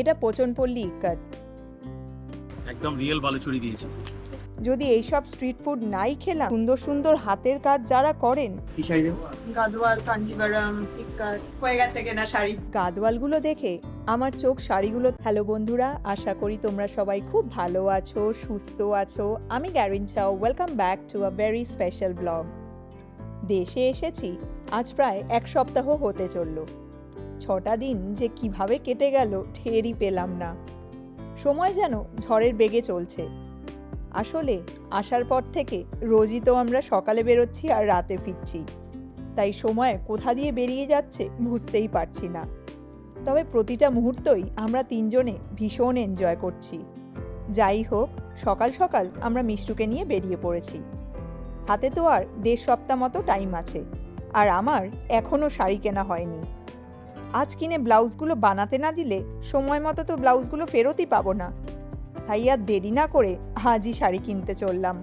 এটা পোচনপল্লী ইক্কাত। একদম রিয়েল বালুচুরি দিয়েছে। যদি এইসব স্ট্রিট ফুড নাই খেলাম সুন্দর সুন্দর হাতের কাজ যারা করেন গাদওয়াল কাঞ্জিভারাম ইক্কার হয়ে গেছে কেনা শাড়ি। গাদওয়ালগুলো দেখে আমার চোখ শাড়িগুলো হ্যালো বন্ধুরা আশা করি তোমরা সবাই খুব ভালো আছো সুস্থ আছো। আমি গ্যারিন চাও welcome back to a very special blog দেশে এসেছি আজ প্রায় এক সপ্তাহ হতে চলল। ছটা দিন যে কীভাবে কেটে গেল ঠেরই পেলাম না। সময় যেন ঝড়ের বেগে চলছে। আসলে আসার পর থেকে রোজই তো আমরা সকালে বেরোচ্ছি আর রাতে ফিরছি। তাই সময় কোথা দিয়ে বেরিয়ে যাচ্ছে বুঝতেই পারছি না। তবে প্রতিটা মুহূর্তই আমরা তিনজনে ভীষণ এনজয় করছি। যাই হোক, সকাল সকাল আমরা মিষ্টুকে নিয়ে বেরিয়ে পড়েছি। হাতে তো আর দেড় সপ্তাহ মতো টাইম আছে। আর আমার এখনও শাড়ি কেনা হয়নি। আজ কিনে ব্লাউজগুলো বানাতে না দিলে সময় মতো তো ব্লাউজগুলো ফেরতই পাবো না। তাই আর দেরি না করে আজই শাড়ি কিনতে চললাম।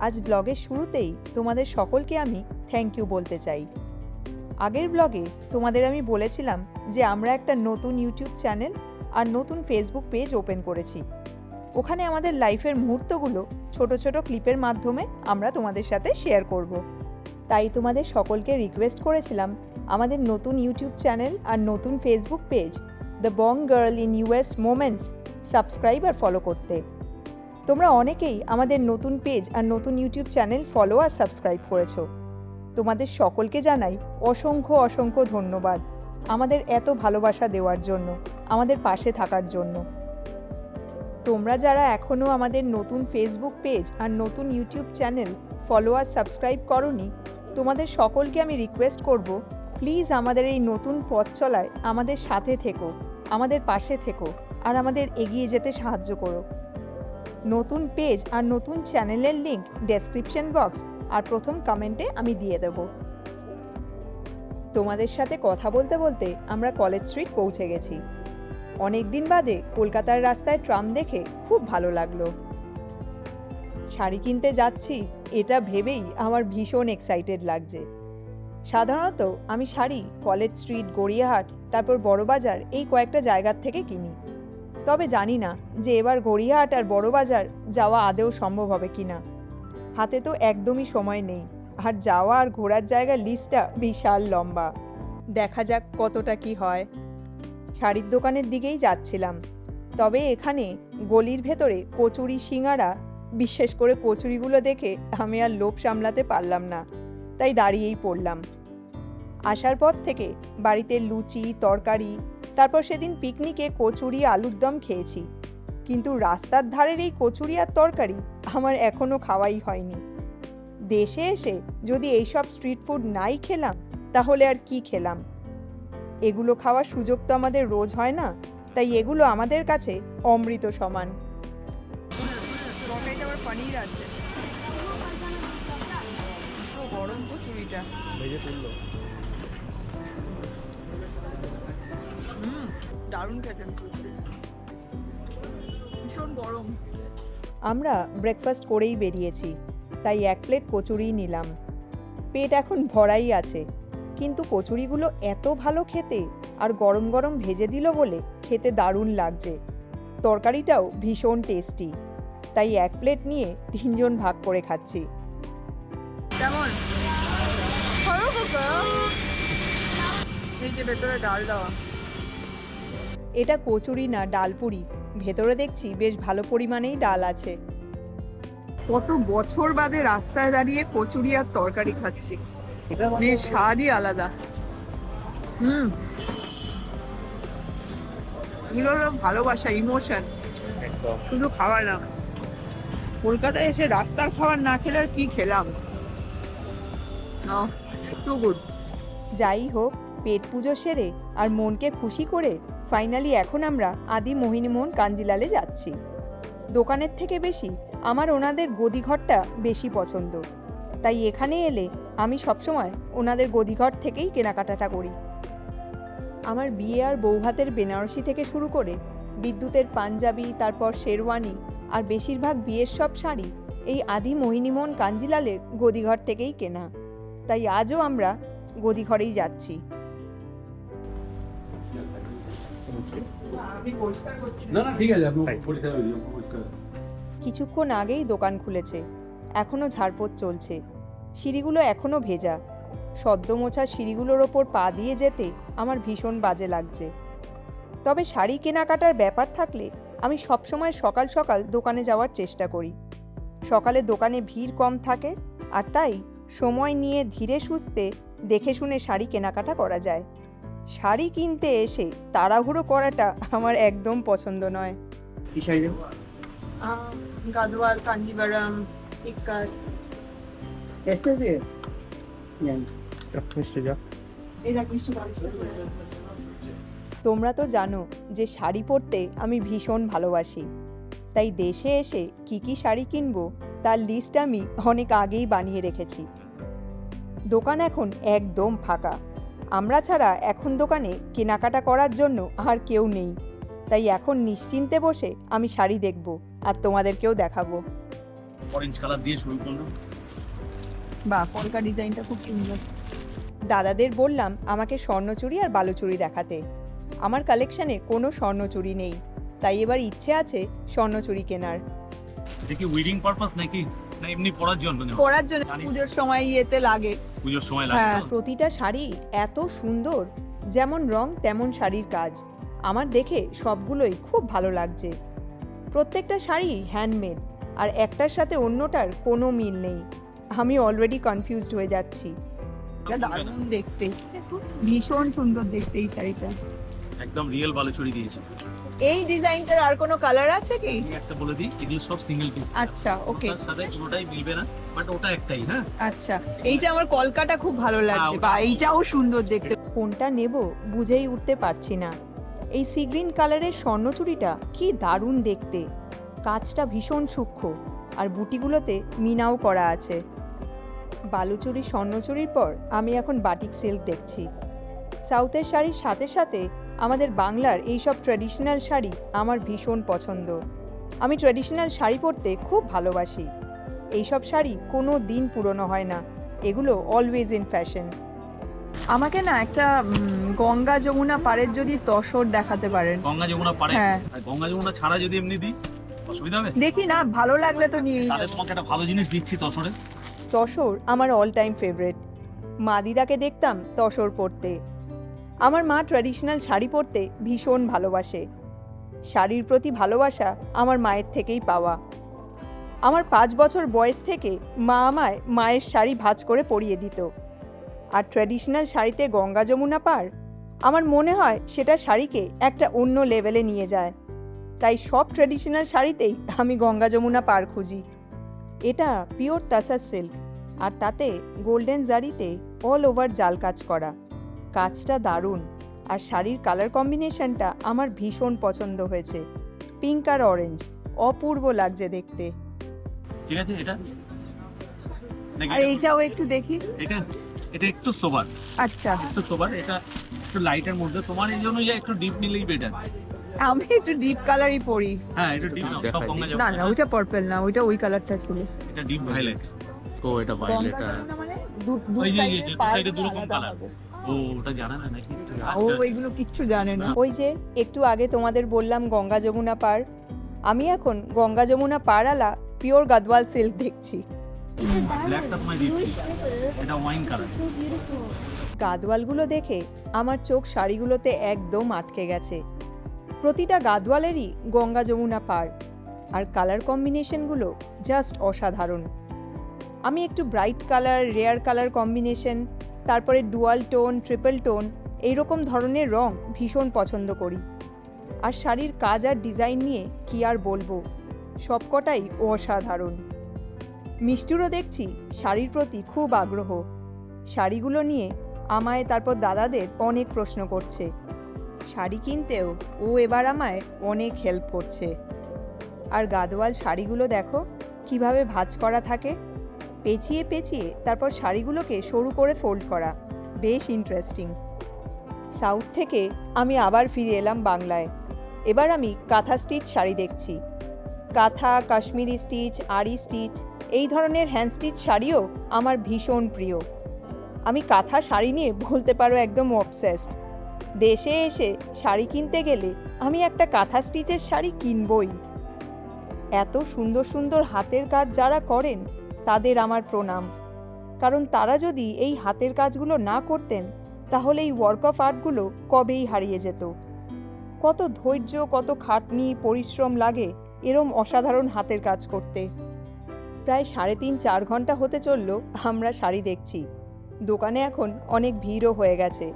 আজ ব্লগের শুরুতেই তোমাদের সকলকে আমি থ্যাংক ইউ বলতে চাই। আগের ব্লগে তোমাদের আমি বলেছিলাম যে আমরা একটা নতুন ইউটিউব চ্যানেল আর নতুন ফেসবুক পেজ ওপেন করেছি। ওখানে আমাদের লাইফের মুহূর্তগুলো ছোট ছোট ক্লিপের মাধ্যমে আমরা তোমাদের সাথে শেয়ার করব। তাই তোমাদের সকলকে রিকোয়েস্ট করেছিলাম আমাদের নতুন ইউটিউব চ্যানেল আর নতুন Facebook page the Bong girl in US moments subscribe R follow করতে। তোমরা অনেকেই আমাদের নতুন পেজ আর নতুন ইউটিউব চ্যানেল ফলো আর সাবস্ক্রাইব করেছ। তোমাদের সকলকে জানাই অসংখ্য অসংখ্য ধন্যবাদ আমাদের এত ভালোবাসা দেওয়ার জন্য, আমাদের পাশে থাকার জন্য। তোমরা যারা এখনও আমাদের নতুন ফেসবুক পেজ আর নতুন ইউটিউব চ্যানেল ফলো আর সাবস্ক্রাইব করনি, তোমাদের সকলকে আমি রিকোয়েস্ট করব প্লিজ আমাদের এই নতুন পথ চলায় আমাদের সাথে থেকো, আমাদের পাশে থেকো আর আমাদের এগিয়ে যেতে সাহায্য করো। নতুন পেজ আর নতুন চ্যানেলের লিঙ্ক ডেসক্রিপশন বক্স আর প্রথম কমেন্টে আমি দিয়ে দেব। তোমাদের সাথে কথা বলতে বলতে আমরা কলেজ স্ট্রিট পৌঁছে গেছি। অনেক দিন বাদে কলকাতার রাস্তায় ট্রাম দেখে খুব ভালো লাগল। শাড়ি কিনতে যাচ্ছি, এটা ভেবেই আমার ভীষণ এক্সাইটেড লাগছে। সাধারণত আমি শাড়ি কলেজ স্ট্রিট, গড়িয়াহাট, তারপর বড়বাজার এই কয়েকটা জায়গার থেকে কিনি। তবে জানি না যে এবার গড়িয়াহাট আর বড়বাজার যাওয়া আদেও সম্ভব হবে কিনা। হাতে তো একদমই সময় নেই, আর যাওয়া আর ঘোরার জায়গার লিস্টটা বিশাল লম্বা। দেখা যাক কতটা কি হয়। শাড়ির দোকানের দিকেই যাচ্ছিলাম। তবে এখানে গলির ভেতরে কচুরি সিঙারা বিশেষ করে কচুরিগুলো দেখে আমি আর লোভ সামলাতে পারলাম না, তাই দাঁড়িয়েই পড়লাম। আসার পর থেকে বাড়িতে লুচি, তরকারি, তারপর সেদিন পিকনিকে কচুরি, আলুর দম খেয়েছি। কিন্তু রাস্তার ধারের এই কচুরি আর তরকারি আমার এখনও খাওয়াই হয়নি। দেশে এসে যদি এইসব স্ট্রিট ফুড নাই খেলাম, তাহলে আর কি খেলাম? এগুলো খাওয়ার সুযোগ তো আমাদের রোজ হয় না তাই এগুলো আমাদের কাছে অমৃত সমান। পনির আছে। গরম কচুরিটা ভেজে তুললো। দারুণ খেতেন ভীষণ গরম। আমরা ব্রেকফাস্ট করেই বেরিয়েছি তাই এক প্লেট কচুরি নিলাম। পেট এখন ভরাই আছে। কিন্তু কচুরিগুলো এত ভালো খেতে আর গরম গরম ভেজে দিল বলে খেতে দারুণ লাগছে। তরকারিটাও ভীষণ টেস্টি। তাই এক প্লেট নিয়ে তিনজন ভাগ করে খাচ্ছি। কেমন? ভেতরে ডাল দেওয়া। এটা কচুরি না ডালপুরি। ভেতরে দেখছি বেশ ভালো পরিমাণেই ডাল আছে। কত বছর বাদে রাস্তায় দাঁড়িয়ে কচুরি আর তরকারি খাচ্ছি। মানে স্বাদই আলাদা। হুম। এগুলো হলো ভালোবাসা ইমোশন শুধু খাবার না। কলকাতায় এসে রাস্তার খাবার না খেলে আর কি খেলাম? টু গুড যাই হোক পেট পুজো সেরে আর মনকে খুশি করে ফাইনালি এখন আমরা আদি মোহিনীমোহন কাঞ্জিলালে যাচ্ছি। দোকানের থেকে বেশি আমার ওনাদের গদিঘরটা বেশি পছন্দ। তাই এখানে এলে আমি সবসময় ওনাদের গদিঘর থেকেই কেনাকাটাটা করি। আমার বিয়ে আর বৌভাতের বেনারসি থেকে শুরু করে বিদ্যুতের পাঞ্জাবি তারপর শেরওয়ানি আর বেশিরভাগ বিয়ের সব শাড়ি এই আদি মোহিনীমোহন কাঞ্জিলালের গদিঘর থেকেই কেনা। তাই আজও আমরা গদিঘরেই যাচ্ছি। কিছুক্ষণ আগেই দোকান খুলেছে। এখনও ঝাড়পোছ চলছে। সিঁড়িগুলো এখনও ভেজা। সদ্য মোছা সিঁড়িগুলোর ওপর পা দিয়ে যেতে আমার ভীষণ বাজে লাগছে। তবে শাড়ি কেনাকাটার ব্যাপার থাকলে আমি সবসময় সকাল সকাল দোকানে যাওয়ার চেষ্টা করি। সকালে দোকানে ভিড় কম থাকে আর তাই সময় নিয়ে ধীরে সুস্থে দেখে শুনে শাড়ি কেনাকাটা করা যায়। শাড়ি কিনতে এসে তাড়াহুড়ো করাটা আমার একদম পছন্দ নয়। কি শাড়ি দেবো গাদওয়াল কাঞ্জিভারাম তোমরা তো জানো যে শাড়ি পরতে আমি ভীষণ ভালোবাসি। তাই দেশে এসে কি কি শাড়ি কিনবো তার লিস্ট আমি অনেক আগেই বানিয়ে রেখেছি। দোকান এখন একদম ফাঁকা। আমরা ছাড়া এখন দোকানে কেনাকাটা করার জন্য আর কেউ নেই। তাই এখন নিশ্চিন্তে বসে আমি শাড়ি দেখব আর তোমাদেরকেও দেখাবো। অরেঞ্জ কালার দিয়ে শুরু করলাম। বা কলকা ডিজাইনটা খুব সুন্দর। দাদাদের বললাম আমাকে স্বর্ণচুরি আর বালুচুরি দেখাতে। আমার কালেকশানে কোনো স্বর্ণচুরি নেই। তাই এবার ইচ্ছে আছে স্বর্ণচুরি কেনার। এটা কি উইডিং পারপাস নাকি? না এমনি পড়ার জন্য? পরার জন্য জানি। পুজোর সময় ইয়েতে লাগে। পুজোর সময় লাগে। হ্যাঁ। প্রতিটা শাড়ি এত সুন্দর যেমন রং তেমন শাড়ির কাজ। আমার দেখে সবগুলোই খুব ভালো লাগছে। প্রত্যেকটা শাড়ি হ্যান্ডমেড আর একটার সাথে অন্যটার কোনো মিল নেই। আমি অলরেডি কনফিউজড হয়ে যাচ্ছি। এটা দারুণ দেখতে। ভীষণ সুন্দর দেখতে এই শাড়িটা। একদম রিয়েল বালুচুরি দিয়েছে। এই ডিজাইনটার আর কোনো কালার আছে কি? একটা বলে দিই এগুলো সব সিঙ্গেল পিস আচ্ছা ওকে সাথে পুরোটাই মিলবে না বাট ওটা একটাই হ্যাঁ? আচ্ছা এইটা আমার কলকাটা খুব ভালো লাগছে বা এইটাও সুন্দর দেখতে। কোনটা নেব বুঝেই উঠতে পারছি না। এই সি গ্রিন কালারের স্বর্ণচুরিটা কি দারুণ দেখতে। কাজটা ভীষণ সূক্ষ্ম আর বুটিগুলোতে মিনাও করা আছে। বালুচুরি স্বর্ণচুরির পর আমি এখন বাটিক সিল্ক দেখছি। সাউথের শাড়ির সাথে সাথে আমাদের বাংলার এইসব ট্র্যাডিশনাল শাড়ি আমার ভীষণ পছন্দ। আমি ট্র্যাডিশনাল শাড়ি পরতে খুব ভালোবাসি। এইসব শাড়ি কোনো দিন পুরনো হয় না। এগুলো অলওয়েজ ইন ফ্যাশন আমাকে না একটা গঙ্গা যমুনা পাড়ের যদি তসর দেখাতে পারেন। গঙ্গা যমুনা পারে হ্যাঁ। গঙ্গা যমুনা ছাড়া যদি এমনি দিই? অসুবিধা হবে? দেখি না ভালো লাগলে তো নিয়ে তাহলে তোমাকে একটা ভালো জিনিস দিচ্ছি তসরে। তসর আমার অল টাইম ফেভারেট মা দিদাকে দেখতাম তসর পরতে। আমার মা ট্র্যাডিশনাল শাড়ি পরতে ভীষণ ভালোবাসে। শাড়ির প্রতি ভালোবাসা আমার মায়ের থেকেই পাওয়া। আমার পাঁচ বছর বয়স থেকে মা আমায় মায়ের শাড়ি ভাজ করে পরিয়ে দিত। আর ট্র্যাডিশনাল শাড়িতে গঙ্গা যমুনা পার আমার মনে হয় সেটা শাড়িকে একটা অন্য লেভেলে নিয়ে যায়। তাই সব ট্র্যাডিশনাল শাড়িতেই আমি গঙ্গা যমুনা পার খুঁজি। এটা পিওর তাসার সিল্ক আর তাতে গোল্ডেন জারিতে অল ওভার জাল কাজ করা। কাজটা দারুণ আর শাড়ির কালার কম্বিনেশনটা আমার ভীষণ পছন্দ হয়েছে। পিঙ্ক আর অরেঞ্জ অপূর্ব লাগছে দেখতে। ঠিক আছে এটা? আর এইটাও একটু দেখি। এটা এটা একটু সোবার আচ্ছা। একটু সোবার এটা একটু লাইটের মধ্যে। তোমার এই জন্য একটু ডিপ নিলেই বেটার আমি একটু ডিপ কালারই পরি। হ্যাঁ এটা ডিপ না না ওইটা পার্পল না ওইটা ওই কালারটা ছিল এটা ডিপ ভায়োলেট ও এটা গঙ্গা ভাইলেট মানে দু- দু ওই যে- সাইডের যে দু পাড় সাইডে দু রকম কালার হবে। ও ওটা জানা না নাকি? ও। ওইগুলো কিচ্ছু জানে না। ওই যে একটু আগে তোমাদের বললাম গঙ্গা যমুনা পার। আমি এখন গঙ্গা যমুনা পাড়ালা পিওর গাদওয়াল সিল্ক দেখছি। গাদওয়ালগুলো দেখে আমার চোখ শাড়িগুলোতে একদম আটকে গেছে। প্রতিটা গাদওয়ালেরই গঙ্গা যমুনা পার, আর কালার কম্বিনেশনগুলো জাস্ট অসাধারণ। আমি একটু bright colour, rare colour combination, তারপরে ডুয়াল টোন, ট্রিপল টোন, এইরকম ধরনের রং ভীষণ পছন্দ করি। আর শাড়ির কাজ আর ডিজাইন নিয়ে কি আর বলব? সবকটাই অসাধারণ। মিষ্টিরও দেখছি শাড়ির প্রতি খুব আগ্রহ। শাড়িগুলো নিয়ে আমায়, তারপর দাদাদের অনেক প্রশ্ন করছে। শাড়ি কিনতেও ও এবার আমায় অনেক হেল্প করছে। আর গাদোয়াল শাড়িগুলো দেখো, কীভাবে ভাঁজ করা থাকে। পেঁচিয়ে পেঁচিয়ে তারপর শাড়িগুলোকে সরু করে ফোল্ড করা, বেশ ইন্টারেস্টিং সাউথ থেকে আমি আবার ফিরে এলাম বাংলায়। এবার আমি কাঁথা স্টিচ শাড়ি দেখছি। কাঁথা, কাশ্মীরি স্টিচ আরি স্টিচ এই ধরনের হ্যান্ড স্টিচ শাড়িও আমার ভীষণ প্রিয়। আমি কাঁথা শাড়ি নিয়ে বলতে পারো একদম অবসেসড দেশে এসে শাড়ি কিনতে গেলে আমি একটা কাঁথা স্টিচের শাড়ি কিনবই। এত সুন্দর সুন্দর হাতের কাজ যারা করেন, তাদের আমার প্রণাম। কারণ তারা যদি এই হাতের কাজগুলো না করতেন, তাহলে এই ওয়ার্ক অফ আর্টগুলো কবেই হারিয়ে যেত। কত ধৈর্য, কত খাটনি, পরিশ্রম লাগে এরম অসাধারণ হাতের কাজ করতে। প্রায় সাড়ে তিন, চার ঘণ্টা হতে চলল, আমরা শাড়ি দেখছি। দোকানে এখন অনেক ভিড়ও হয়ে গেছে।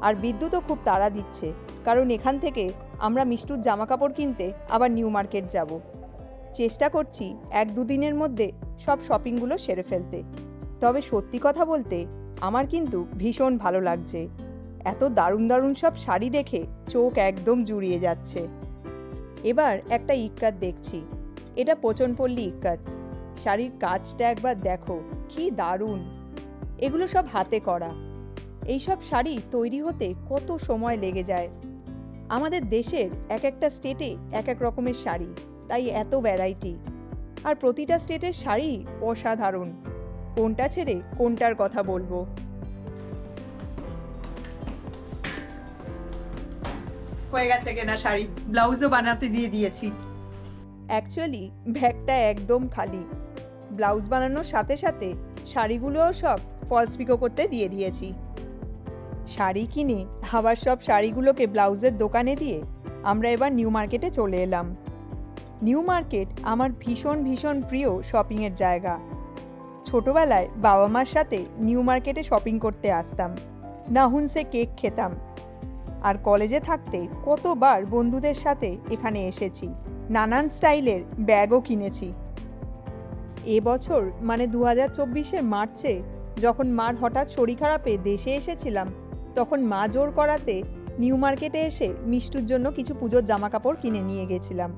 আর বিদ্যুৎও খুব তাড়া দিচ্ছে, কারণ এখান থেকে আমরা মিষ্টুর জামাকাপড় কিনতে আবার নিউ মার্কেট যাব। চেষ্টা করছি এক দুদিনের মধ্যে সব শপিংগুলো সেরে ফেলতে। তবে সত্যি কথা বলতে আমার কিন্তু ভীষণ ভালো লাগছে। এত দারুণ দারুণ সব শাড়ি দেখে চোখ একদম জুড়িয়ে যাচ্ছে। এবার একটা ইক্কাত দেখছি। এটা পচনপল্লী ইক্কাত। শাড়ির কাজটা একবার দেখো, কি দারুণ। এগুলো সব হাতে করা। এইসব শাড়ি তৈরি হতে কত সময় লেগে যায়? আমাদের দেশের এক একটা স্টেটে এক এক রকমের শাড়ি তাই এত ভ্যারাইটি আর প্রতিটা স্টেটের শাড়ি অসাধারণ। কোনটা ছেড়ে কোনটার কথা বলব? হয়ে গেছে কেনা শাড়ি ব্লাউজও বানাতে দিয়ে দিয়েছি। অ্যাকচুয়ালি ব্যাগটা একদম খালি। ব্লাউজ বানানোর সাথে সাথে শাড়িগুলোও সব ফলস পিকো করতে দিয়ে দিয়েছি। শাড়ি কিনে আবার সব শাড়িগুলোকে ব্লাউজের দোকানে দিয়ে আমরা এবার নিউ মার্কেটে চলে এলাম। নিউ মার্কেট আমার ভীষণ ভীষণ প্রিয় শপিংয়ের জায়গা। ছোটবেলায় বাবা মার সাথে নিউ মার্কেটে শপিং করতে আসতাম। নাহুনসে কেক খেতাম। আর কলেজে থাকতে কতবার বন্ধুদের সাথে এখানে এসেছি। নানান স্টাইলের ব্যাগও কিনেছি। এবছর মানে দু হাজার চব্বিশের মার্চে, যখন মার হঠাৎ শরীর খারাপে দেশে এসেছিলাম তখন মা জোর করাতে নিউ মার্কেটে এসে মিষ্টুর জন্য কিছু পুজোর জামাকাপড় কিনে নিয়ে গেছিলাম।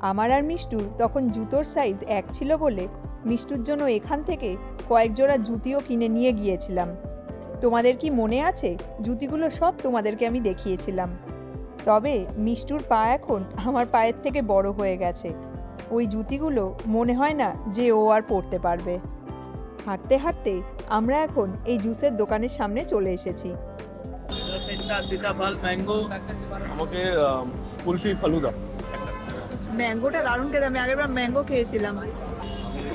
আমার আর মিষ্টুর তখন জুতোর সাইজ এক ছিল বলে মিষ্টুর জন্য এখান থেকে কয়েক জোড়া জুতিও কিনে নিয়ে গিয়েছিলাম। তোমাদের কি মনে আছে? জুতিগুলো সব তোমাদেরকে আমি দেখিয়েছিলাম। তবে মিষ্টুর পা এখন আমার পায়ের থেকে বড় হয়ে গেছে। ওই জুতিগুলো মনে হয় না যে ও আর পরতে পারবে। হাঁটতে হাঁটতে আমরা এখন এই জুসের দোকানের সামনে চলে এসেছি। আমাকে কুলফি ফালুদা। ম্যাঙ্গোটা দারুণ খেতে আমি আগেরবার ম্যাঙ্গো খেয়েছিলাম।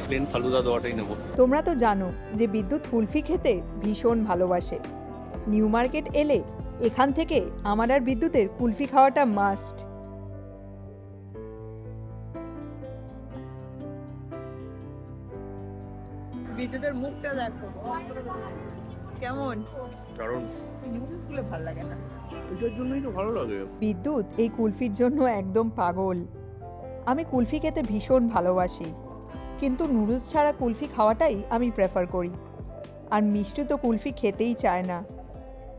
প্লেন ফালুদা দেওয়াটাই নেব। তোমরা তো জানো যে বিদ্যুৎ কুলফি খেতে ভীষণ ভালোবাসে। নিউ মার্কেট এলে এখান থেকে আমার আর বিদ্যুতের কুলফি খাওয়াটা মাস্ট। বিদ্যুতের মুখটা দেখো। কেমন? কারণ নুডলসগুলো ভালো লাগে না। এটার জন্যই তো ভালো লাগে। বিদ্যুৎ এই কুলফির জন্য একদম পাগল। আমি কুলফি খেতে ভীষণ ভালোবাসি। কিন্তু নুডলস ছাড়া কুলফি খাওয়াটাই আমি প্রেফার করি। আর মিষ্টি তো কুলফি খেতেই চায় না।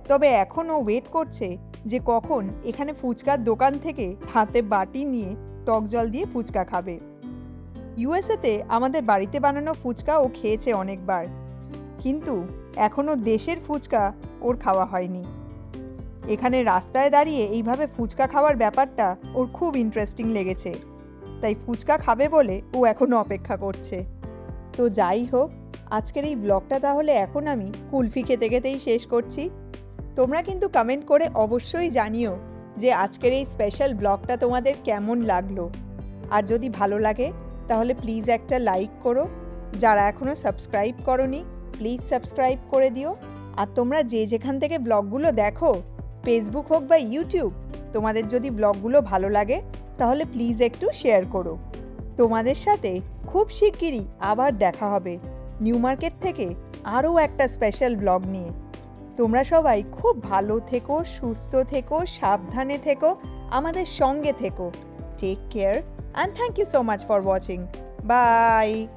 তবে এখনও ওয়েট করছে যে কখন এখানে ফুচকার দোকান থেকে হাতে বাটি নিয়ে টক জল দিয়ে ফুচকা খাবে। ইউএসএতে আমাদের বাড়িতে বানানো ফুচকা ও খেয়েছে অনেকবার। কিন্তু এখনও দেশের ফুচকা ওর খাওয়া হয়নি। এখানে রাস্তায় দাঁড়িয়ে এইভাবে ফুচকা খাওয়ার ব্যাপারটা ওর খুব ইন্টারেস্টিং লেগেছে। তাই ফুচকা খাবে বলে ও এখনও অপেক্ষা করছে। তো যাই হোক, আজকের এই ব্লগটা তাহলে এখন আমি কুলফি খেতে খেতেই শেষ করছি। তোমরা কিন্তু কমেন্ট করে অবশ্যই জানিও যে আজকের এই স্পেশাল ব্লগটা তোমাদের কেমন লাগল। আর যদি ভালো লাগে তাহলে প্লিজ একটা লাইক করো। যারা এখনও সাবস্ক্রাইব করনি প্লিজ সাবস্ক্রাইব করে দিও। আর তোমরা যে যেখান থেকে ব্লগগুলো দেখো ফেসবুক হোক বা ইউটিউব তোমাদের যদি ব্লগগুলো ভালো লাগে, তাহলে প্লিজ একটু শেয়ার করো। তোমাদের সাথে খুব শিগগিরই আবার দেখা হবে নিউ মার্কেট থেকে আরও একটা স্পেশাল ব্লগ নিয়ে। তোমরা সবাই খুব ভালো থেকো, সুস্থ থেকো, সাবধানে থেকো, আমাদের সঙ্গে থেকো। Take care and thank you so much for watching. Bye.